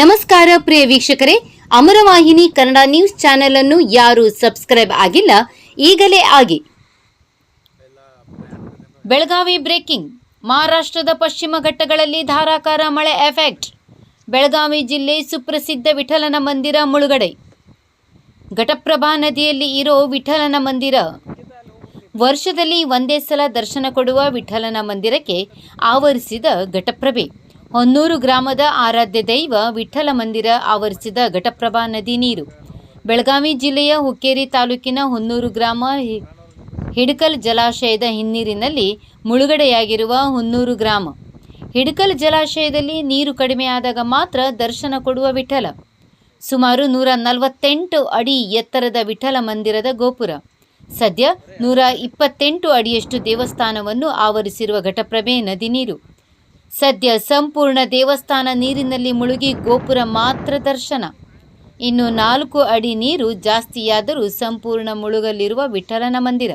ನಮಸ್ಕಾರ ಪ್ರಿಯ ವೀಕ್ಷಕರೇ, ಅಮರವಾಹಿನಿ Kannada news channel ಅನ್ನು ಯಾರು ಸಬ್ಸ್ಕ್ರೈಬ್ ಆಗಿಲ್ಲ, ಈಗಲೇ ಆಗಿ. ಬೆಳಗಾವಿ ಬ್ರೇಕಿಂಗ್, ಮಹಾರಾಷ್ಟ್ರದ ಪಶ್ಚಿಮ ಘಟ್ಟಗಳಲ್ಲಿ ಧಾರಾಕಾರ ಮಳೆ ಎಫೆಕ್ಟ್, ಬೆಳಗಾವಿ ಜಿಲ್ಲೆ ಸುಪ್ರಸಿದ್ಧ ವಿಠಲನ ಮಂದಿರ ಮುಳುಗಡೆ. ಘಟಪ್ರಭಾ ನದಿಯಲ್ಲಿ ಇರೋ ವಿಠಲನ ಮಂದಿರ. ವರ್ಷದಲ್ಲಿ ಒಂದೇ ಸಲ ದರ್ಶನ ಕೊಡುವ ವಿಠಲನ ಮಂದಿರಕ್ಕೆ ಆವರಿಸಿದ ಘಟಪ್ರಭೆ. ಹೊನ್ನೂರು ಗ್ರಾಮದ ಆರಾಧ್ಯ ದೈವ ವಿಠಲ ಮಂದಿರ ಆವರಿಸಿದ ಘಟಪ್ರಭಾ ನದಿ ನೀರು. ಬೆಳಗಾವಿ ಜಿಲ್ಲೆಯ ಹುಕ್ಕೇರಿ ತಾಲೂಕಿನ ಹೊನ್ನೂರು ಗ್ರಾಮ ಹಿಡಕಲ್ ಜಲಾಶಯದ ಹಿನ್ನೀರಿನಲ್ಲಿ ಮುಳುಗಡೆಯಾಗಿರುವ ಹೊನ್ನೂರು ಗ್ರಾಮ. ಹಿಡಕಲ್ ಜಲಾಶಯದಲ್ಲಿ ನೀರು ಕಡಿಮೆಯಾದಾಗ ಮಾತ್ರ ದರ್ಶನ ಕೊಡುವ ವಿಠಲ. ಸುಮಾರು ನೂರ ನಲವತ್ತೆಂಟು ಅಡಿ ಎತ್ತರದ ವಿಠಲ ಮಂದಿರದ ಗೋಪುರ. ಸದ್ಯ ನೂರ ಇಪ್ಪತ್ತೆಂಟು ಅಡಿಯಷ್ಟು ದೇವಸ್ಥಾನವನ್ನು ಆವರಿಸಿರುವ ಘಟಪ್ರಭೆ ನದಿ ನೀರು. ಸದ್ಯ ಸಂಪೂರ್ಣ ದೇವಸ್ಥಾನ ನೀರಿನಲ್ಲಿ ಮುಳುಗಿ ಗೋಪುರ ಮಾತ್ರ ದರ್ಶನ. ಇನ್ನು ನಾಲ್ಕು ಅಡಿ ನೀರು ಜಾಸ್ತಿಯಾದರೂ ಸಂಪೂರ್ಣ ಮುಳುಗಲಿರುವ ವಿಠಲನ ಮಂದಿರ.